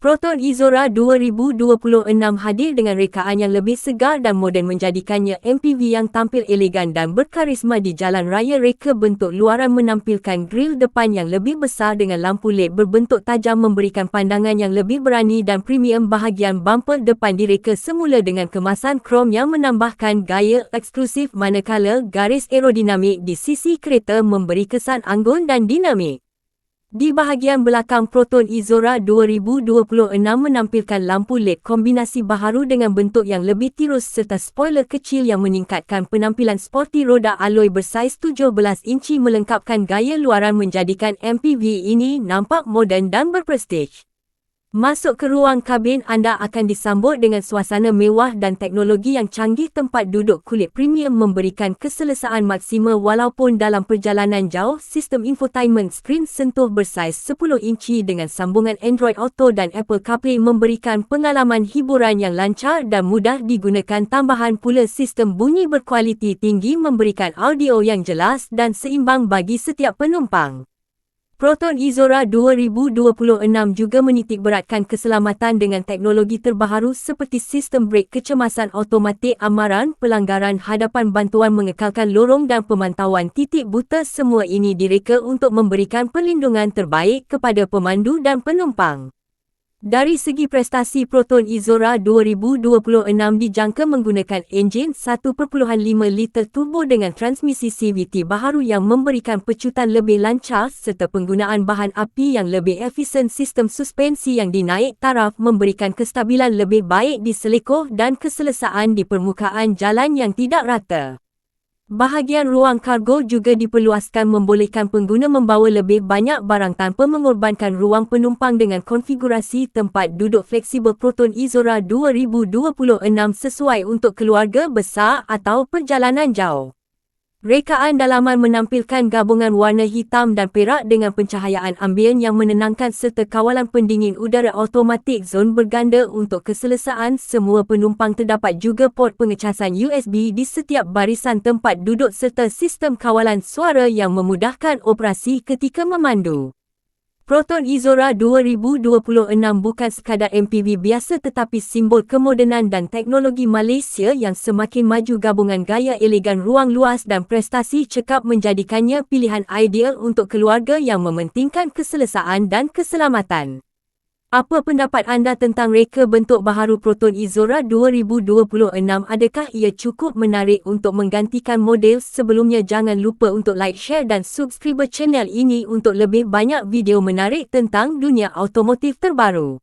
Proton Izora 2026 hadir dengan rekaan yang lebih segar dan moden menjadikannya MPV yang tampil elegan dan berkarisma di jalan raya reka bentuk luaran menampilkan grill depan yang lebih besar dengan lampu LED berbentuk tajam memberikan pandangan yang lebih berani dan premium bahagian bumper depan direka semula dengan kemasan krom yang menambahkan gaya eksklusif manakala garis aerodinamik di sisi kereta memberi kesan anggun dan dinamik. Di bahagian belakang Proton Izora 2026 menampilkan lampu LED kombinasi baharu dengan bentuk yang lebih tirus serta spoiler kecil yang meningkatkan penampilan sporty roda alloy bersaiz 17 inci melengkapkan gaya luaran menjadikan MPV ini nampak moden dan berprestij. Masuk ke ruang kabin anda akan disambut dengan suasana mewah dan teknologi yang canggih tempat duduk kulit premium memberikan keselesaan maksima walaupun dalam perjalanan jauh sistem infotainment skrin sentuh bersaiz 10 inci dengan sambungan Android Auto dan Apple CarPlay memberikan pengalaman hiburan yang lancar dan mudah digunakan tambahan pula sistem bunyi berkualiti tinggi memberikan audio yang jelas dan seimbang bagi setiap penumpang. Proton Izora 2026 juga menitik beratkan keselamatan dengan teknologi terbaharu seperti sistem brek kecemasan automatik amaran, pelanggaran hadapan bantuan mengekalkan lorong dan pemantauan titik buta semua ini direka untuk memberikan perlindungan terbaik kepada pemandu dan penumpang. Dari segi prestasi Proton Izora 2026 dijangka menggunakan enjin 1.5 liter turbo dengan transmisi CVT baharu yang memberikan pecutan lebih lancar serta penggunaan bahan api yang lebih efisien sistem suspensi yang dinaik taraf memberikan kestabilan lebih baik di selekoh dan keselesaan di permukaan jalan yang tidak rata. Bahagian ruang kargo juga diperluaskan membolehkan pengguna membawa lebih banyak barang tanpa mengorbankan ruang penumpang dengan konfigurasi tempat duduk fleksibel Proton Izora 2026 sesuai untuk keluarga besar atau perjalanan jauh. Rekaan dalaman menampilkan gabungan warna hitam dan perak dengan pencahayaan ambien yang menenangkan serta kawalan pendingin udara automatik zon berganda untuk keselesaan semua penumpang terdapat juga port pengecasan USB di setiap barisan tempat duduk serta sistem kawalan suara yang memudahkan operasi ketika memandu. Proton Izora 2026 bukan sekadar MPV biasa tetapi simbol kemodenan dan teknologi Malaysia yang semakin maju gabungan gaya elegan ruang luas dan prestasi cekap menjadikannya pilihan ideal untuk keluarga yang mementingkan keselesaan dan keselamatan. Apa pendapat anda tentang reka bentuk baharu Proton Izora 2026? Adakah ia cukup menarik untuk menggantikan model sebelumnya? Jangan lupa untuk like, share dan subscribe channel ini untuk lebih banyak video menarik tentang dunia automotif terbaru.